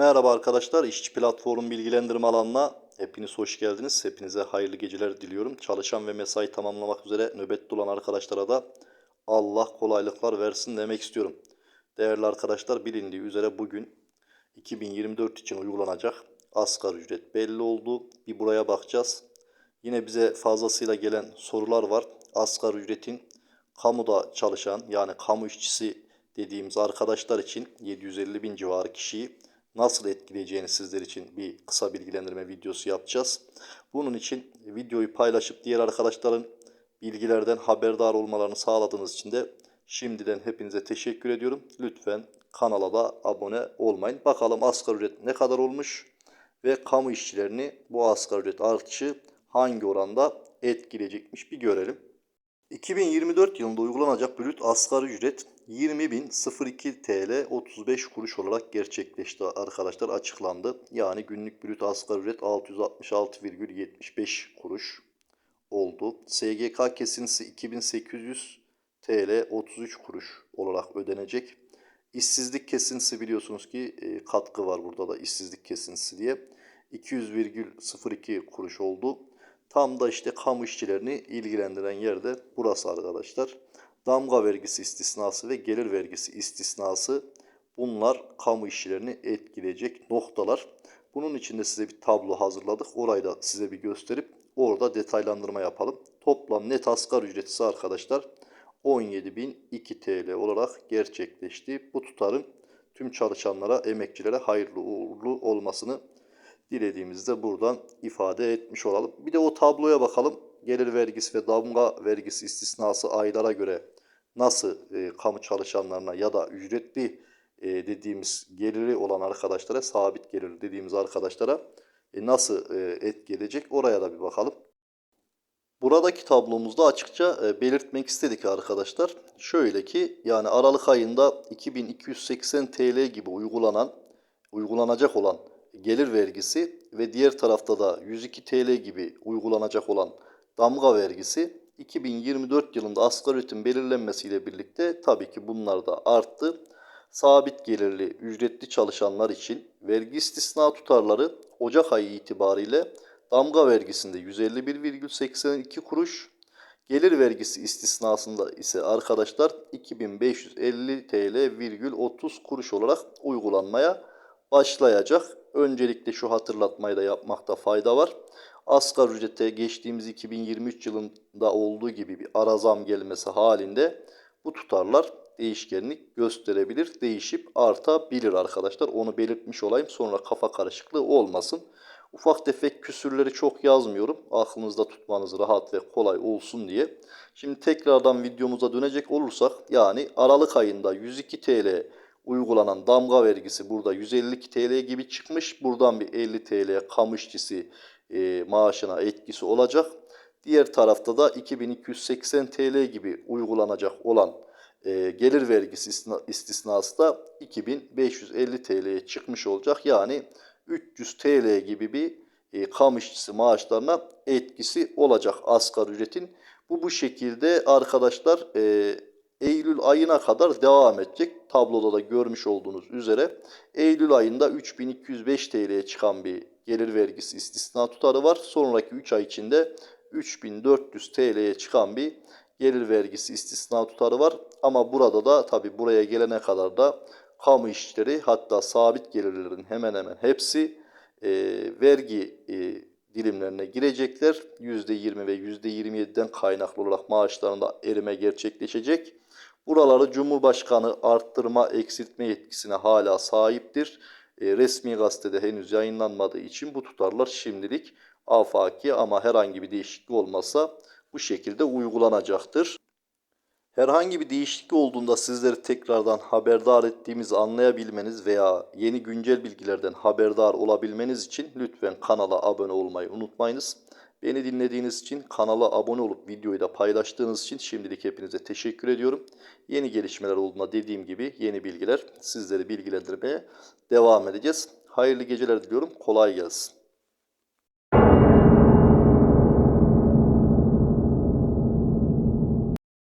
Merhaba arkadaşlar, İşçi Platform bilgilendirme alanına hepiniz hoş geldiniz. Hepinize hayırlı geceler diliyorum. Çalışan ve mesai tamamlamak üzere nöbette olan arkadaşlara da Allah kolaylıklar versin demek istiyorum. Değerli arkadaşlar bilindiği üzere bugün 2024 için uygulanacak asgari ücret belli oldu. Bir buraya bakacağız. Yine bize fazlasıyla gelen sorular var. Asgari ücretin kamuda çalışan yani kamu işçisi dediğimiz arkadaşlar için 750 bin civarı kişiyi nasıl etkileyeceğini sizler için bir kısa bilgilendirme videosu yapacağız. Bunun için videoyu paylaşıp diğer arkadaşların bilgilerden haberdar olmalarını sağladığınız için de şimdiden hepinize teşekkür ediyorum. Lütfen kanala da abone olmayın. Bakalım asgari ücret ne kadar olmuş ve kamu işçilerini bu asgari ücret artışı hangi oranda etkileyecekmiş bir görelim. 2024 yılında uygulanacak brüt asgari ücret 20.002 TL 35 kuruş olarak gerçekleşti arkadaşlar açıklandı. Yani günlük brüt asgari ücret 666,75 kuruş oldu. SGK kesintisi 2800 TL 33 kuruş olarak ödenecek. İşsizlik kesintisi biliyorsunuz ki e, katkı var burada da işsizlik kesintisi diye 200,02 kuruş oldu. Tam da işte kamu işçilerini ilgilendiren yerde burası arkadaşlar. Damga vergisi istisnası ve gelir vergisi istisnası bunlar kamu işçilerini etkileyecek noktalar. Bunun için de size bir tablo hazırladık. Orayı da size bir gösterip orada detaylandırma yapalım. Toplam net asgari ücretisi arkadaşlar 17.002 TL olarak gerçekleşti. Bu tutarın tüm çalışanlara, emekçilere hayırlı uğurlu olmasını dilediğimizde buradan ifade etmiş olalım. Bir de o tabloya bakalım. Gelir vergisi ve damga vergisi istisnası aylara göre nasıl e, kamu çalışanlarına ya da ücretli e, dediğimiz geliri olan arkadaşlara, sabit gelir dediğimiz arkadaşlara e, nasıl e, etki oraya da bir bakalım. Buradaki tablomuzda açıkça e, belirtmek istedik arkadaşlar. Şöyle ki yani Aralık ayında 2280 TL gibi uygulanan uygulanacak olan gelir vergisi ve diğer tarafta da 102 TL gibi uygulanacak olan damga vergisi 2024 yılında asgari ücretin belirlenmesiyle birlikte tabii ki bunlar da arttı. Sabit gelirli ücretli çalışanlar için vergi istisna tutarları Ocak ayı itibariyle damga vergisinde 151,82 kuruş, gelir vergisi istisnasında ise arkadaşlar 2550 TL 30 kuruş olarak uygulanmaya başlayacak. Öncelikle şu hatırlatmayı da yapmakta fayda var. Asgari ücrete geçtiğimiz 2023 yılında olduğu gibi bir ara zam gelmesi halinde bu tutarlar değişkenlik gösterebilir, değişip artabilir arkadaşlar. Onu belirtmiş olayım sonra kafa karışıklığı olmasın. Ufak tefek küsürleri çok yazmıyorum. Aklınızda tutmanız rahat ve kolay olsun diye. Şimdi tekrardan videomuza dönecek olursak yani Aralık ayında 102 TL uygulanan damga vergisi burada 152 TL gibi çıkmış. Buradan bir 50 TL kamu işçisi e, maaşına etkisi olacak. Diğer tarafta da 2280 TL gibi uygulanacak olan e, gelir vergisi istisnası da 2550 TL'ye çıkmış olacak. Yani 300 TL gibi bir e, kamu işçisi maaşlarına etkisi olacak asgari ücretin. Bu bu şekilde arkadaşlar e, Eylül ayına kadar devam edecek. Tabloda da görmüş olduğunuz üzere Eylül ayında 3205 TL'ye çıkan bir gelir vergisi istisna tutarı var. Sonraki 3 ay içinde 3400 TL'ye çıkan bir gelir vergisi istisna tutarı var. Ama burada da tabi buraya gelene kadar da kamu işçileri hatta sabit gelirlerin hemen hemen hepsi e, vergi e, dilimlerine girecekler. %20 ve %27'den kaynaklı olarak maaşlarında erime gerçekleşecek. Buraları Cumhurbaşkanı arttırma, eksiltme yetkisine hala sahiptir. E, resmi gazetede henüz yayınlanmadığı için bu tutarlar şimdilik afaki ama herhangi bir değişiklik olmasa bu şekilde uygulanacaktır. Herhangi bir değişiklik olduğunda sizleri tekrardan haberdar ettiğimizi anlayabilmeniz veya yeni güncel bilgilerden haberdar olabilmeniz için lütfen kanala abone olmayı unutmayınız. Beni dinlediğiniz için, kanala abone olup videoyu da paylaştığınız için şimdilik hepinize teşekkür ediyorum. Yeni gelişmeler olduğunda dediğim gibi yeni bilgiler sizleri bilgilendirmeye devam edeceğiz. Hayırlı geceler diliyorum. Kolay gelsin.